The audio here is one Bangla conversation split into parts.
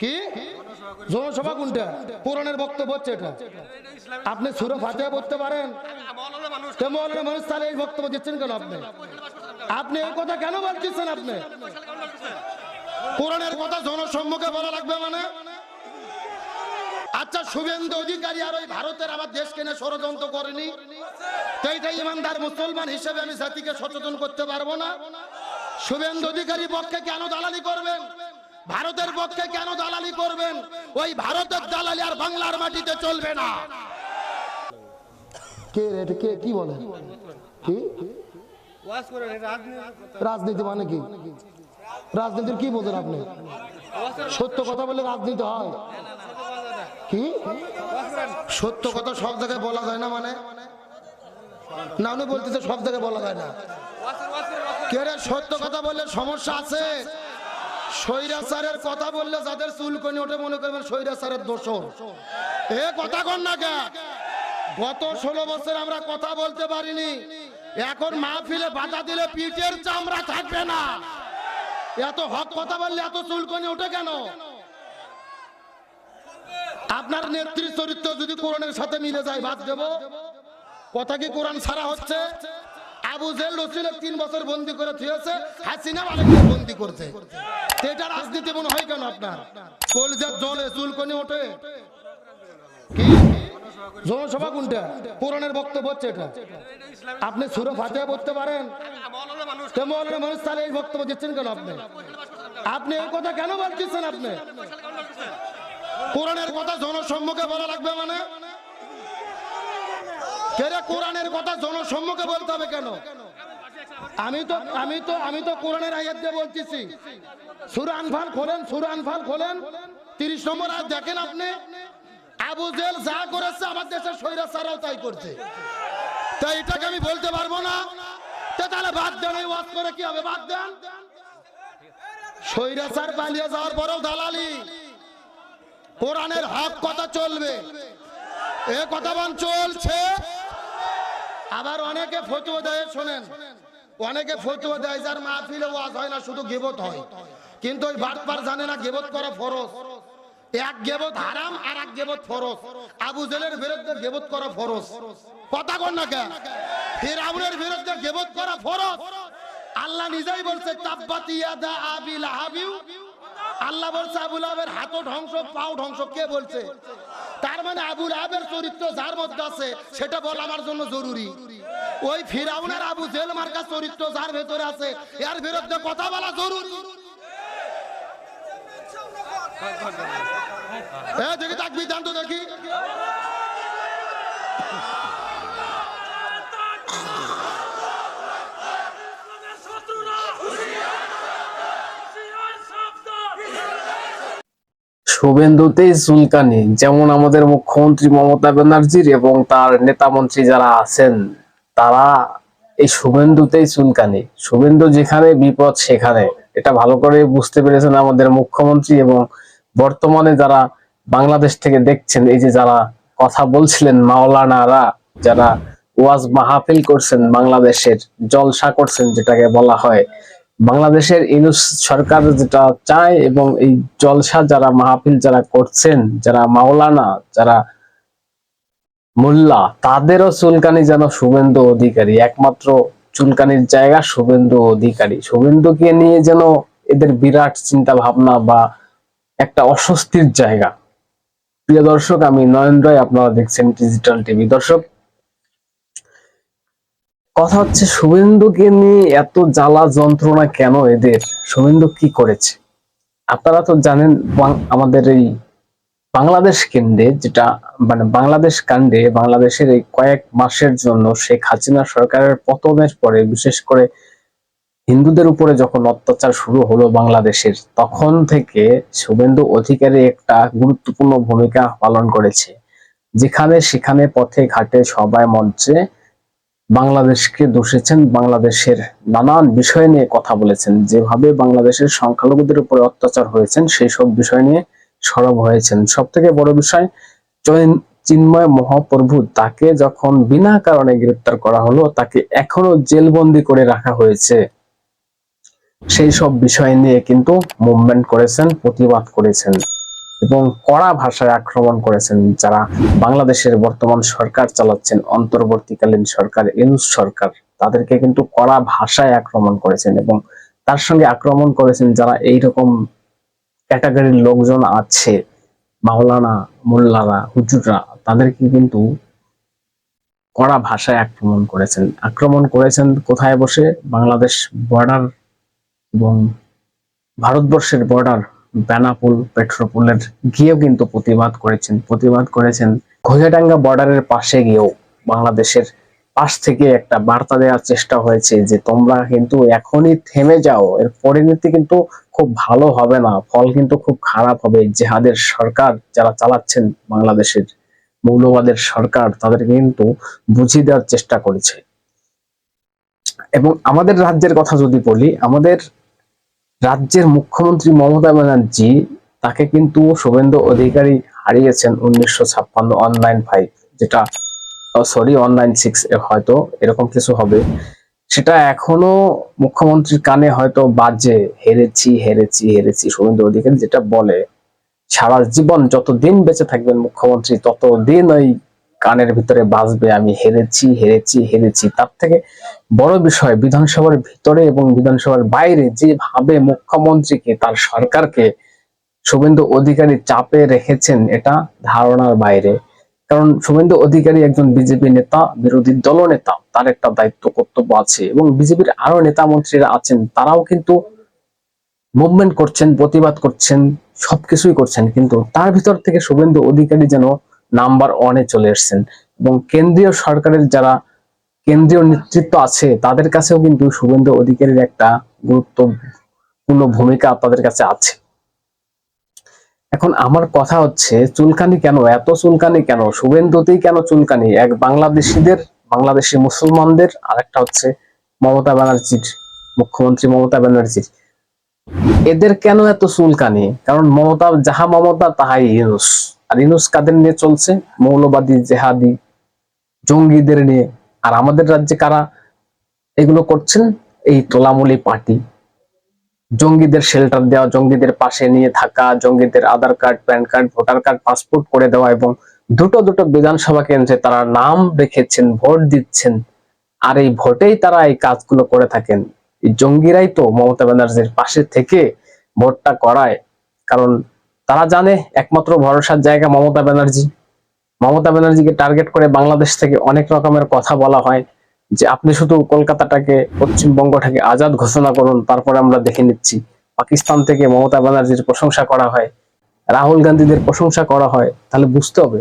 কি? জনসভা কোনটা? কোরআনের বক্তব্য হচ্ছে এটা। আপনি সুরে ফাতিহা পড়তে পারেন। মৌলানা মানুষ তাহলে এই বক্তব্য দিচ্ছেন কেন আপনি? আপনি এই কথা কেন বলতেছেন আপনি? কোরআনের কথা জনসম্মুখে বলা লাগবে মানে? আচ্ছা শুভেন্দু অধিকারী আর ওই ভারতের আমার দেশকে নিয়ে ষড়যন্ত্র করেনি? তো এইটা ইমানদার মুসলমান হিসেবে আমি জাতিকে সচেতন করতে পারব না? শুভেন্দু অধিকারী পক্ষে কেন দালালি করবেন? ভারতের পক্ষে কেন দালালি করবেন? ওই ভারতের দালালি আর বাংলার মাটিতে চলবে না। কে রে কে? কি বলে? কি? রাজনীতি মানে কি? রাজনীতির কি বোঝেন আপনি? সত্য কথা বলে রাজনীতি হয়। কি? সত্য কথা সব জায়গায় বলা যায় না মানে? না, উনি বলতেছে সব জায়গায় বলা যায় না। কে সত্য কথা বললে সমস্যা আছে? কথা বললে মনে করবেন এ কথা না গত ষোলো আমরা কথা বলতে পারিনি। এখন মাহফিলে বাধা দিলে পিঠের চামড়া থাকবে না। এত হক কথা বললে এত চুলকনি ওঠে কেন? আপনার নেত্রী চরিত্র যদি কোরআনের সাথে মিলে যায়, বাদ দেব। কথা কি কোরআন ছাড়া হচ্ছে? আবু জেল রসুলের তিন বছর বন্দি করে থিয়েছে, হাসিনা মালিককে বন্দি করছে। এটা রাজনীতি মনে হয় কেন আপনার? কলজার জলে চুলকনি ওঠে। জনসভা কোনটা? কোরআনের বক্তব্য হচ্ছে এটা। আপনি সুরে ফাতিহা পড়তে পারেন। মানুষ তাহলে এই বক্তব্য দিচ্ছেন কেন আপনি? আপনি এই কথা কেন বলতেছেন আপনি? কোরআনের কথা জনসম্মুখে বলা লাগবে মানে? কেরে কোরআনের কথা জনসম্মুখে বলতে হবে কেন? আমি তো আমি তো আমি তো কোরআনের আয়াত দিয়ে বলতেছি। সুরা আনফাল খোলেন, সুরা আনফাল খোলেন। তিরিশ নম্বর আয়াত দেখেন আপনি? আবু জেল যা করেছে আমার দেশের স্বৈরাচারাও তাই করছে। তাই এটাকে আমি বলতে পারব না। তাহলে বাদ দেন, এই ওয়াজ করে কি হবে? বাদ দেন। স্বৈরাচার পালিয়ে যাওয়ার পরেও দালালি। কোরআনের হক কথা চলবে। এ কথা বান চলছে। আবার অনেকে ফতুয়া দেয়, শোনেন। অনেকে ফতুয়া দেয়, যার মাহফিলে ওয়াজ হয় না, শুধু গেবত হয়। কিন্তু ওই বাটপার জানে না গেবত করা ফরজ। এক গেবত হারাম আর এক গেবত ফরজ। আবু জেলের বিরুদ্ধে গেবত করা ফরজ। কথা কর না কে ফিরাউনের বিরুদ্ধে গেবত করা ফরজ। আল্লাহ নিজেই বলছে, তাব্বাতি ইয়াদা আবি লাহাবিউ। আল্লাহ বলছে আবুল আবের হাতও ধ্বংস, পাও ধ্বংস। কে বলছে? তার মানে আবুল আবের চরিত্র যার মধ্যে আছে, সেটা বলা আমার জন্য জরুরি। ওই ফিরাউনের আবু জেল মার্কা চরিত্র যার ভেতরে আছে, এর বিরুদ্ধে কথা বলা জরুরি। দেখি তাকবি জানতো দেখি শুভেন্দুতেই চুলকানি, যেমন আমাদের মুখ্যমন্ত্রী মমতা ব্যানার্জির এবং তার নেতা মন্ত্রী যারা আছেন, তারা এই শুভেন্দুতেই চুলকানি। শুভেন্দু যেখানে, বিপদ সেখানে। এটা ভালো করে বুঝতে পেরেছেন আমাদের মুখ্যমন্ত্রী এবং বর্তমানে যারা বাংলাদেশ থেকে দেখছেন, এই যে যারা কথা বলছিলেন মাওলানারা, যারা ওয়াজ মাহফিল করছেন বাংলাদেশের, জলসা করছেন যেটাকে বলা হয় বাংলাদেশের ইনুস সরকার যেটা চায় এবং এই জলসা যারা মাহফিল যারা করছেন, যারা মাওলানা, যারা মোল্লা, তাদেরও চুলকানি যেন শুভেন্দু অধিকারী, একমাত্র চুলকানির জায়গা শুভেন্দু অধিকারী। শুভেন্দুকে নিয়ে যেন এদের বিরাট চিন্তা ভাবনা বা একটা অস্বস্তির জায়গা। প্রিয় দর্শক, আমি নয়ন রায়, আপনারা দেখছেন ডিজিটাল টিভি দর্শক কথা হচ্ছে, শুভেন্দুকে নিয়ে এত জ্বালা যন্ত্রণা কেন এদের? শুভেন্দু কি করেছে? আপনারা তো জানেন আমাদের এই বাংলাদেশ কেন্দ্রে যেটা মানে বাংলাদেশ কাণ্ডে, বাংলাদেশের এই কয়েক মাসের জন্য শেখ হাসিনা সরকারের পতনের পরে, বিশেষ করে হিন্দুদের উপরে যখন অত্যাচার শুরু হলো বাংলাদেশের, তখন থেকে শুভেন্দু অধিকারী একটা গুরুত্বপূর্ণ ভূমিকা পালন করেছে। যেখানে সেখানে পথে ঘাটে সবাই মঞ্চে বাংলাদেশকে দোষেছেন, বাংলাদেশের নানান বিষয় নিয়ে কথা বলেছেন। যেভাবে বাংলাদেশের সংখ্যালঘুদের উপরে অত্যাচার হয়েছেন সেই সব বিষয় নিয়ে সরব হয়েছেন। সব থেকে বড় বিষয়, চৈন- চিন্ময় মহাপ্রভু তাকে যখন বিনা কারণে গ্রেপ্তার করা হলো, তাকে এখনও জেলবন্দি করে রাখা হয়েছে। সেই সব বিষয় নিয়ে কিন্তু মুভমেন্ট করেছেন, প্রতিবাদ করেছেন। এবং কড়া ভাষায় আক্রমণ করেছেন যারা বাংলাদেশের বর্তমান সরকার চালাচ্ছেন, অন্তর্বর্তীকালীন সরকার, ইউনুস সরকার, তাদেরকে কিন্তু কড়া ভাষায় আক্রমণ করেছেন এবং তার সঙ্গে আক্রমণ করেছেন যারা এইরকম ক্যাটাগরির লোকজন আছে, মাওলানা, মোল্লারা, হুজুররা, তাদেরকে কিন্তু কড়া ভাষায় আক্রমণ করেছেন। আক্রমণ করেছেন কোথায় বসে? বাংলাদেশ বর্ডার এবং ভারতবর্ষের বর্ডার বেনাপুল পেট্রোপুলের গিয়েও কিন্তু প্রতিবাদ করেছেন। প্রতিবাদ করেছেন ঘোষাডাঙ্গা বর্ডারের পাশে গিয়েও। বাংলাদেশের পাশ থেকে একটা বার্তা দেওয়ার চেষ্টা হয়েছে যে, তোমরা কিন্তু এখনই থেমে যাও। এর পরিণতি কিন্তু খুব ভালো হবে না। ফল কিন্তু খুব খারাপ হবে। জেহাদের সরকার, যারা চালাচ্ছেন বাংলাদেশের মৌলবাদের সরকার, তাদের কিন্তু বুঝিয়ে দেওয়ার চেষ্টা করেছে। এবং আমাদের রাজ্যের কথা যদি বলি, আমাদের রাজ্যের মুখ্যমন্ত্রী মমতা ব্যানার্জি তাকে কিন্তু শুভেন্দু অধিকারী হারিয়েছেন উনিশশো ছাপ্পান্ন অনলাইন ফাইভ যেটা সরি অনলাইন সিক্স হয়তো এরকম কিছু হবে। সেটা এখনও মুখ্যমন্ত্রীর কানে হয়তো বাজে, হেরেছি হেরেছি হেরেছি শুভেন্দু অধিকারী যেটা বলে। সারা জীবন যতদিন বেঁচে থাকবেন মুখ্যমন্ত্রী, ততদিন ওই কানের ভিতরে বাজবে, আমি হেরেছি হেরেছি হেরেছি। তার থেকে বড় বিষয়, বিধানসভার ভিতরে এবং বিধানসভার বাইরে যেভাবে মুখ্যমন্ত্রীকে, তার সরকারকে শুভেন্দু অধিকারী চাপে রেখেছেন, এটা ধারণার বাইরে। কারণ শুভেন্দু অধিকারী একজন বিজেপি নেতা, বিরোধী দল নেতা, তার একটা দায়িত্ব, কর্তব্য আছে এবং বিজেপির আরও নেতা মন্ত্রীরা আছেন, তারাও কিন্তু মুভমেন্ট করছেন, প্রতিবাদ করছেন, সবকিছুই করছেন, কিন্তু তার ভিতর থেকে শুভেন্দু অধিকারী যেন নাম্বার ওয়ানে চলে এসেছেন। এবং কেন্দ্রীয় সরকারের যারা কেন্দ্রীয় নেতৃত্ব আছে, তাদের কাছেও কিন্তু শুভেন্দু অধিকারীর একটা গুরুত্বপূর্ণ ভূমিকা তাদের কাছে আছে। এখন আমার কথা হচ্ছে, চুলকানি কেন? এত চুলকানি কেন? শুভেন্দুতেই কেন চুলকানি? এক বাংলাদেশিদের, বাংলাদেশি মুসলমানদের আর একটা হচ্ছে মমতা ব্যানার্জির, মুখ্যমন্ত্রী মমতা ব্যানার্জির। এদের কেন এত চুলকানি? কারণ মমতা, যাহা মমতা, তাহাই ইউনুস আর ইউনুস কাদের নিয়ে চলছে, মৌলবাদী, জেহাদি, জঙ্গিদের নিয়ে। আর আমাদের রাজ্যে কারা এগুলো করছেন? এই তোলামুলি পার্টি। জঙ্গিদের শেল্টার দেওয়া, জঙ্গিদের পাশে নিয়ে থাকা, জঙ্গিদের Aadhaar card PAN card voter card passport করে দেওয়া এবং দুটো দুটো বিধানসভা কেন্দ্রে তারা নাম রেখেছেন, ভোট দিচ্ছেন। আর এই ভোটেই তারা এই কাজগুলো করে থাকেন। জঙ্গিরাই তো মমতা ব্যানার্জির পাশে থেকে ভোটটা করায়। কারণ তারা জানে একমাত্র ভরসার জায়গা মমতা ব্যানার্জি। মমতা ব্যানার্জিকে টার্গেট করে বাংলাদেশ থেকে অনেক রকমের কথা বলা হয় যে, আপনি শুধু কলকাতাটাকে পশ্চিমবঙ্গটাকে আজাদ ঘোষণা করুন, তারপরে আমরা দেখে নিচ্ছি। পাকিস্তান থেকে মমতা ব্যানার্জির প্রশংসা করা হয়, রাহুল গান্ধীদের প্রশংসা করা হয়, তাহলে বুঝতে হবে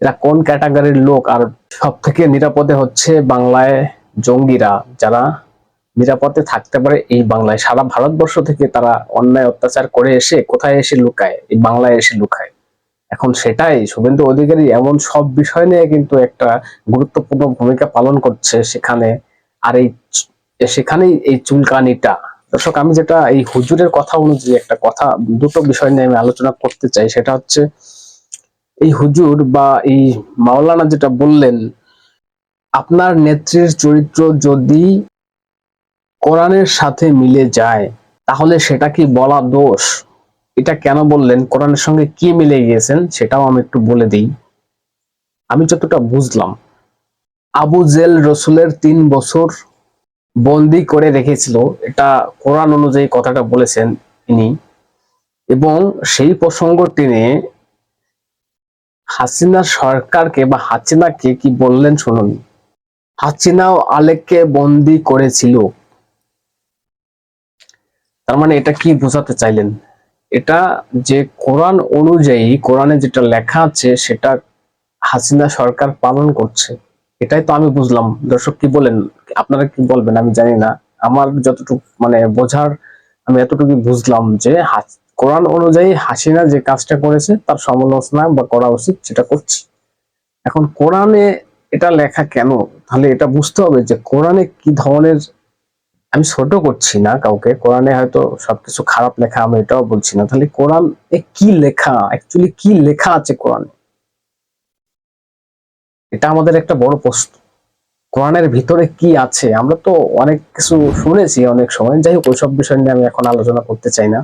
এরা কোন ক্যাটাগরির লোক। আর সব থেকে নিরাপদে হচ্ছে বাংলায় জঙ্গিরা, যারা নিরাপদে থাকতে পারে এই বাংলায়। সারা ভারতবর্ষ থেকে তারা অন্যায় অত্যাচার করে এসে কোথায় এসে লুকায়? এই বাংলায় এসে লুকায়। এখন সেটাই, শুভেন্দু অধিকারী এমন সব বিষয় নিয়ে কিন্তু একটা গুরুত্বপূর্ণ ভূমিকা পালন করছে সেখানে। আর এই সেখানেই এই চুলকানিটা। দর্শক, আমি যেটা এই হুজুরের কথা অনুযায়ী একটা কথা, দুটো বিষয় নিয়ে আমি আলোচনা করতে চাই। সেটা হচ্ছে, এই হুজুর বা এই মাওলানা যেটা বললেন, আপনার নেত্রীর চরিত্র যদি কোরআনের সাথে মিলে যায়, তাহলে সেটা কি বলা দোষ? এটা কেন বললেন? কোরআনের সঙ্গে কি মিলে গিয়েছেন? সেটাও আমি একটু বলে দিই। আমি যতটা বুঝলাম, আবু জেল রসুলের তিন বছর বন্দি করে রেখেছিল। এটা কোরআন অনুযায়ী কথাটা বলেছেন তিনি। এবং সেই প্রসঙ্গ টেনে হাসিনা সরকারকে বা হাসিনাকে কি বললেন শুনুন। হাসিনাও আলেককে বন্দি করেছিল। তার মানে এটা কি বোঝাতে চাইলেন? এটা যে কোরআন অনুযায়ী, কোরআনে যেটা লেখা আছে, সেটা হাসিনা সরকার পালন করছে। এটাই তো আমি বুঝলাম। দর্শক কি বলেন? আপনারা কি বলবেন? আমি জানি না। আমার যতটুকু মানে বোঝার, আমি এতটুকু বুঝলাম যে কোরআন অনুযায়ী হাসিনা যে কাজটা করেছে, তার সমালোচনা বা করা উচিত সেটা করছে। এখন কোরআনে এটা লেখা কেন? তাহলে এটা বুঝতে হবে যে কোরআনে কি ধরনের আমি ছোট করছি না কাউকে। কোরআনে হয়তো সবকিছু খারাপ লেখা, আমি এটাও বলছি না। তাহলে কোরআন এ কি লেখা? অ্যাকচুয়ালি কি লেখা আছে কোরআনে? এটা আমাদের একটা বড় প্রশ্ন। কোরআনের ভিতরে কি আছে? আমরা তো অনেক কিছু শুনেছি অনেক সময়। যাই হোক, ওইসব বিষয় নিয়ে আমি এখন আলোচনা করতে চাই না।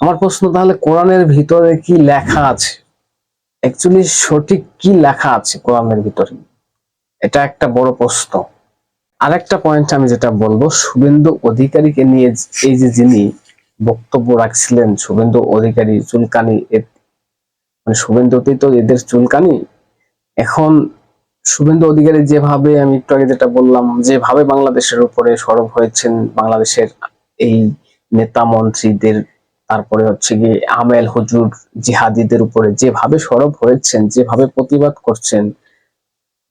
আমার প্রশ্ন তাহলে, কোরআনের ভিতরে কি লেখা আছে? অ্যাকচুয়ালি সঠিক কি লেখা আছে কোরআনের ভিতরে? এটা একটা বড় প্রশ্ন। আরেকটা পয়েন্ট আমি যেটা বলব, শুভেন্দু অধিকারীকে নিয়ে এই যে যিনি বক্তব্য রাখছিলেন, শুভেন্দু অধিকারী চুলকানি মানে শুভেন্দুতেই তো এদের চুলকানি। এখন শুভেন্দু অধিকারী যেভাবে, আমি একটু আগে যেটা বললাম, যেভাবে বাংলাদেশের উপরে সরব হয়েছেন, বাংলাদেশের এই নেতা মন্ত্রীদের, তারপরে হচ্ছে গিয়ে আমেল হুজুর, জিহাদিদের উপরে যেভাবে সরব হয়েছেন, যেভাবে প্রতিবাদ করছেন,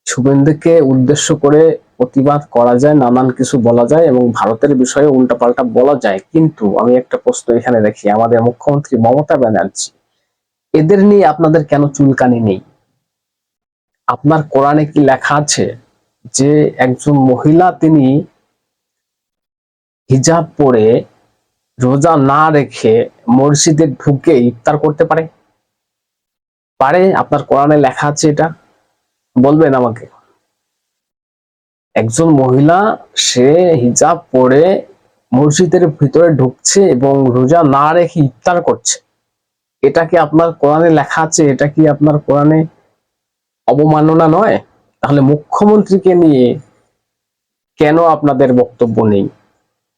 শুভেন্দুকে উদ্দেশ্য করে প্রতিবাদ করা যায়, নানান কিছু বলা যায় এবং ভারতের বিষয়ে উল্টাপাল্টা বলা যায়। কিন্তু আমি একটা প্রশ্ন এখানে দেখি, আমাদের মুখ্যমন্ত্রী মমতা ব্যানার্জি, এদের নিয়ে আপনাদের কেন চুলকানি নেই? আপনার কোরআনে কি লেখা আছে যে একজন মহিলা তিনি হিজাব পরে রোজা না রেখে মসজিদে ঢুকে ইফতার করতে পারে? পারে? আপনার কোরআনে লেখা আছে এটা? বলবেন আমাকে। একজন মহিলা, সে হিজাব পরে মসজিদের ভিতরে ঢুকছে এবং রোজা না রেখে ইফতার করছে। এটা কি আপনার কোরআনে লেখা আছে? এটা কি আপনার কোরআনে অবমাননা নয়? তাহলে মুখ্যমন্ত্রীকে নিয়ে কেন আপনাদের বক্তব্য নেই?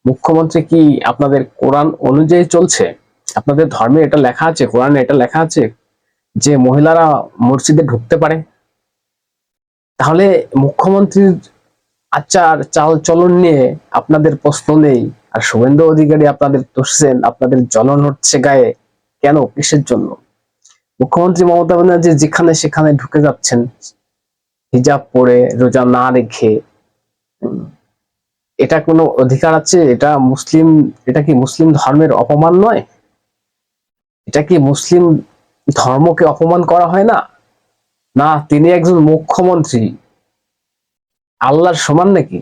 মুখ্যমন্ত্রী কি আপনাদের কোরআন অনুযায়ী চলছে? আপনাদের ধর্মে এটা লেখা আছে, কোরআনে এটা লেখা আছে যে মহিলারা মসজিদে ঢুকতে পারে? তাহলে মুখ্যমন্ত্রীর আচার, চাল, চলন নিয়ে আপনাদের প্রশ্ন নেই। আর শুভেন্দু অধিকারী আপনাদের দোষছেন আপনাদের জ্বলন হচ্ছে গায়ে। কেন? কিসের জন্য? মুখ্যমন্ত্রী মমতা ব্যানার্জি যেখানে সেখানে ঢুকে যাচ্ছেন, হিজাব পরে, রোজা না রেখে। এটা কোনো অধিকার আছে? এটা মুসলিম, এটা কি মুসলিম ধর্মের অপমান নয়? এটা কি মুসলিম ধর্মকে অপমান করা হয় না? না, তিনি একজন মুখ্যমন্ত্রী। আল্লাহর সমান নাকি?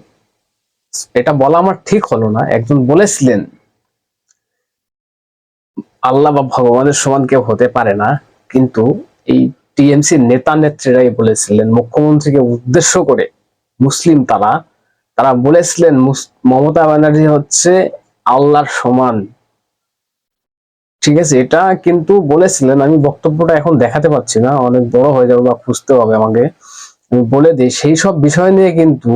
এটা বলা আমার ঠিক হলো না। একজন বলেছিলেন, আল্লাহ বা ভগবানের সমান কেউ হতে পারে না, কিন্তু এই টিএমসি নেতা নেত্রীরাই বলেছিলেন, মুখ্যমন্ত্রীকে উদ্দেশ্য করে মুসলিম তারা তারা বলেছিলেন মমতা ব্যানার্জি হচ্ছে আল্লাহর সমান। ঠিক আছে, এটা কিন্তু বলেছিলেন। আমি বক্তব্যটা এখন দেখাতে পাচ্ছি না। অনেক বড় হয়ে যাবে বা খুঁজতে হবে আমাকে। বলে দিই সেই সব বিষয় নিয়ে কিন্তু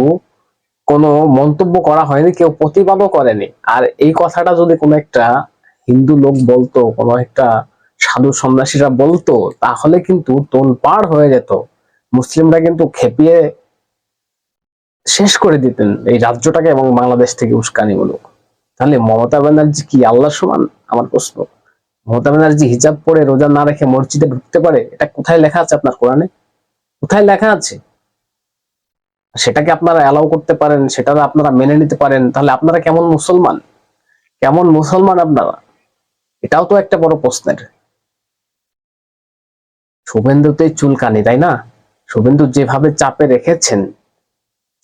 কোনো মন্তব্য করা হয়নি, কেউ প্রতিবাদও করেনি। আর এই কথাটা যদি কোনো একটা হিন্দু লোক বলতো, কোনো একটা সাধু সন্ন্যাসীরা বলতো, তাহলে কিন্তু তোলপাড় হয়ে যেত। মুসলিমরা কিন্তু খেপিয়ে শেষ করে দিতেন এই রাজ্যটাকে এবং বাংলাদেশ থেকে উস্কানিমূলক। তাহলে মমতা ব্যানার্জি কি আল্লাহ সমান? আমার প্রশ্ন। মমতা ব্যানার্জি হিজাব পরে রোজা না রেখে মসজিদে ঢুকতে পারে? এটা কোথায় লেখা আছে আপনার কোরআনে? কোথায় লেখা আছে? সেটাকে আপনারা অ্যালাউ করতে পারেন সেটা আপনারা মেনে নিতে পারেন। তাহলে আপনারা কেমন মুসলমান? কেমন মুসলমান আপনারা? এটাও তো একটা বড় প্রশ্নের। শুভেন্দুতে চুলকানি, তাই না? শুভেন্দু যেভাবে চাপে রেখেছেন,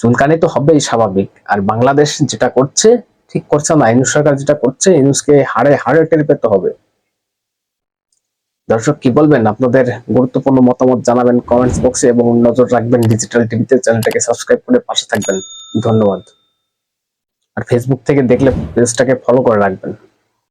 চুলকানি তো হবেই স্বাভাবিক। আর বাংলাদেশ যেটা করছে, ঠিক করছে না। ইনুস সরকার যেটা করছে ইনুসকে হাড়ে হাড়ে টের পেতে হবে। দর্শক, কি বলবেন? আপনাদের গুরুত্বপূর্ণ মতামত জানাবেন কমেন্টস বক্সে এবং নজর রাখবেন ডিজিটাল টিভিতে চ্যানেলটাকে সাবস্ক্রাইব করে পাশে থাকবেন। ধন্যবাদ। আর ফেসবুক থেকে দেখলে পেজটাকে ফলো করে রাখবেন।